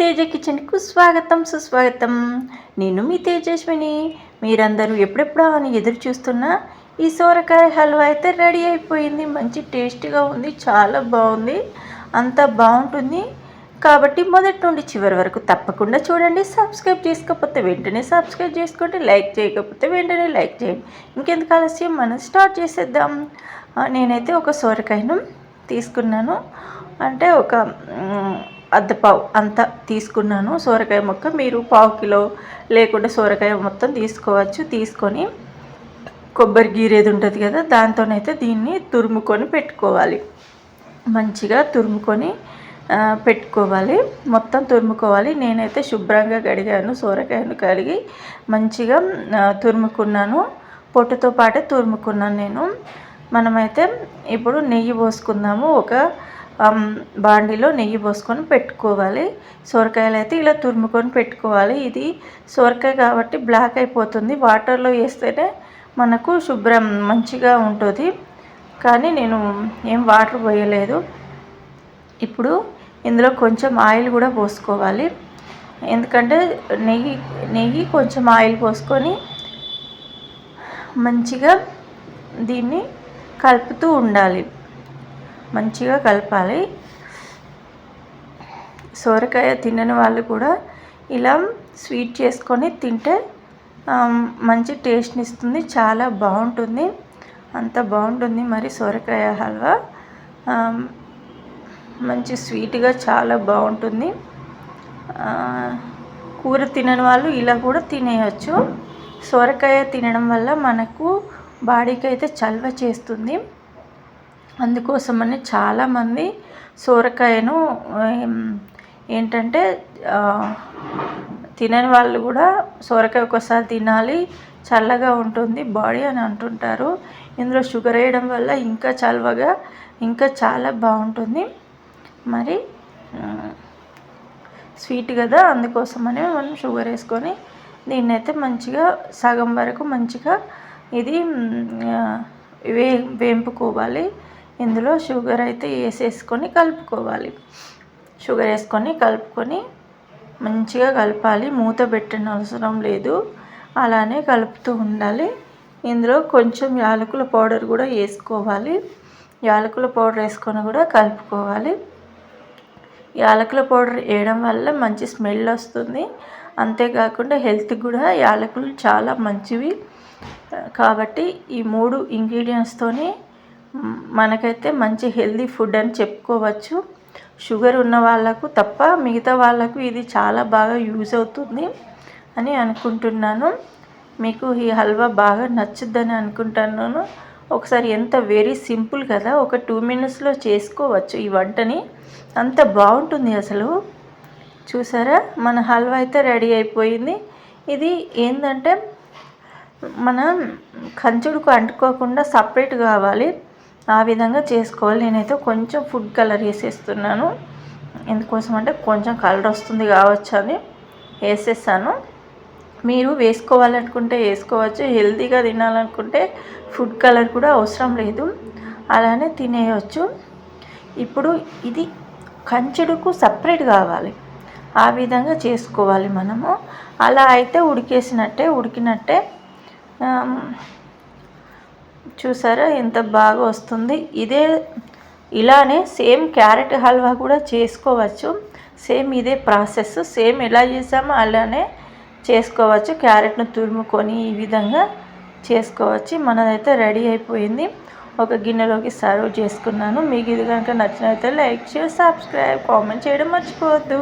తేజ కిచెన్కు స్వాగతం సుస్వాగతం. నేను మీ తేజస్విని. మీరందరూ ఎప్పుడెప్పుడా అని ఎదురు చూస్తున్నా ఈ సోరకాయ హల్వా అయితే రెడీ అయిపోయింది. మంచి టేస్ట్గా ఉంది చాలా బాగుంది. అంత బాగుంటుంది. కాబట్టి మొదటి నుండి చివరి వరకు తప్పకుండా చూడండి సబ్స్క్రైబ్ చేసుకోకపోతే వెంటనే సబ్స్క్రైబ్ చేసుకోండి లైక్ చేయకపోతే వెంటనే లైక్ చేయండి. ఇంకెందుకు ఆలస్యం? మనం స్టార్ట్ చేసేద్దాం. నేనైతే ఒక సోరకాయను తీసుకున్నాను. అంటే ఒక అద్దపావు అంత తీసుకున్నాను. సోరకాయ ముక్క మీరు పావు కిలో లేకుండా సోరకాయ మొత్తం తీసుకోవచ్చు. తీసుకొని కొబ్బరి గీరేది ఉంటుంది కదా దాంతోనైతే దీన్ని తురుముకొని పెట్టుకోవాలి. మంచిగా తురుముకొని పెట్టుకోవాలి. మొత్తం తురుముకోవాలి. నేనైతే శుభ్రంగా కడిగాను సోరకాయను కడిగి మంచిగా తురుముకున్నాను. పొట్టుతో పాటే తురుముకున్నాను నేను. మనమైతే ఇప్పుడు నెయ్యి పోసుకుందాము. ఒక బాండీలో నెయ్యి పోసుకొని పెట్టుకోవాలి. సొరకాయలు అయితే ఇలా తురుముకొని పెట్టుకోవాలి. ఇది సొరకాయ కాబట్టి బ్లాక్ అయిపోతుంది. వాటర్లో వేస్తేనే మనకు శుభ్రం మంచిగా ఉంటుంది. కానీ నేను ఏం వాటర్ పోయలేదు. ఇప్పుడు ఇందులో కొంచెం ఆయిల్ కూడా పోసుకోవాలి. ఎందుకంటే నెయ్యి నెయ్యి కొంచెం ఆయిల్ పోసుకొని మంచిగా దీన్ని కలుపుతూ ఉండాలి. మంచిగా కలపాలి. సోరకాయ తినని వాళ్ళు కూడా ఇలా స్వీట్ చేసుకొని తింటే మంచి టేస్ట్ని ఇస్తుంది. చాలా బాగుంటుంది. అంత బాగుంటుంది మరి సొరకాయ హల్వా. మంచి స్వీట్గా చాలా బాగుంటుంది. కూర తినని వాళ్ళు ఇలా కూడా తినేయచ్చు. సొరకాయ తినడం వల్ల మనకు బాడీకి అయితే చల్వ చేస్తుంది. అందుకోసమని చాలామంది సోరకాయను ఏంటంటే తినని వాళ్ళు కూడా సోరకాయ ఒకసారి తినాలి చల్లగా ఉంటుంది బాడీ అని అంటుంటారు. ఇందులో షుగర్ వేయడం వల్ల ఇంకా చల్వగా ఇంకా చాలా బాగుంటుంది. మరి స్వీట్ కదా అందుకోసమని మనం షుగర్ వేసుకొని దీన్ని అయితే మంచిగా సగం వరకు మంచిగా ఇది వే వేంపుకోవాలి. ఇందులో షుగర్ అయితే వేసేసుకొని కలుపుకోవాలి. షుగర్ వేసుకొని కలుపుకొని మంచిగా కలపాలి. మూత పెట్టిన అవసరం లేదు. అలానే కలుపుతూ ఉండాలి. ఇందులో కొంచెం యాలకుల పౌడర్ కూడా వేసుకోవాలి. యాలకుల పౌడర్ వేసుకొని కూడా కలుపుకోవాలి. యాలకుల పౌడర్ వేయడం వల్ల మంచి స్మెల్ వస్తుంది. అంతేకాకుండా హెల్త్కి కూడా యాలకులు చాలా మంచివి. కాబట్టి ఈ మూడు ఇంగ్రీడియంట్స్తోనే మనకైతే మంచి హెల్దీ ఫుడ్ అని చెప్పుకోవచ్చు. షుగర్ ఉన్న వాళ్ళకు తప్ప మిగతా వాళ్ళకు ఇది చాలా బాగా యూజ్ అవుతుంది అని అనుకుంటున్నాను. మీకు ఈ హల్వా బాగా నచ్చుద్దని అనుకుంటున్నాను. ఒకసారి ఎంత వెరీ సింపుల్ కదా ఒక టూ మినిట్స్లో చేసుకోవచ్చు ఈ వంటని. అంత బాగుంటుంది అసలు. చూసారా మన హల్వా అయితే రెడీ అయిపోయింది. ఇది ఏంటంటే మనం కంచుడుకు అంటుకోకుండా సపరేట్ కావాలి. ఆ విధంగా చేసుకోవాలి. నేనైతే కొంచెం ఫుడ్ కలర్ వేసేస్తున్నాను. ఎందుకోసం అంటే కొంచెం కలర్ వస్తుంది కావచ్చు అని వేసేసాను. మీరు వేసుకోవాలనుకుంటే వేసుకోవచ్చు. హెల్తీగా తినాలనుకుంటే ఫుడ్ కలర్ కూడా అవసరం లేదు. అలానే తినేయచ్చు. ఇప్పుడు ఇది కంచెడుకు సపరేట్ కావాలి. ఆ విధంగా చేసుకోవాలి మనము. అలా అయితే ఉడికేసినట్టే ఉడికినట్టే చూసారా? ఎంత బాగా వస్తుంది. ఇదే ఇలానే సేమ్ క్యారెట్ హల్వా కూడా చేసుకోవచ్చు. సేమ్ ఇదే ప్రాసెస్. సేమ్ ఎలా చేసామో అలానే చేసుకోవచ్చు. క్యారెట్ను తురుముకొని ఈ విధంగా చేసుకోవచ్చు. మనదైతే రెడీ అయిపోయింది. ఒక గిన్నెలోకి సర్వ్ చేసుకున్నాను. మీకు ఇది కనుక నచ్చినట్లయితే లైక్ షేర్ సబ్స్క్రైబ్ కామెంట్ చేయడం మర్చిపోవద్దు.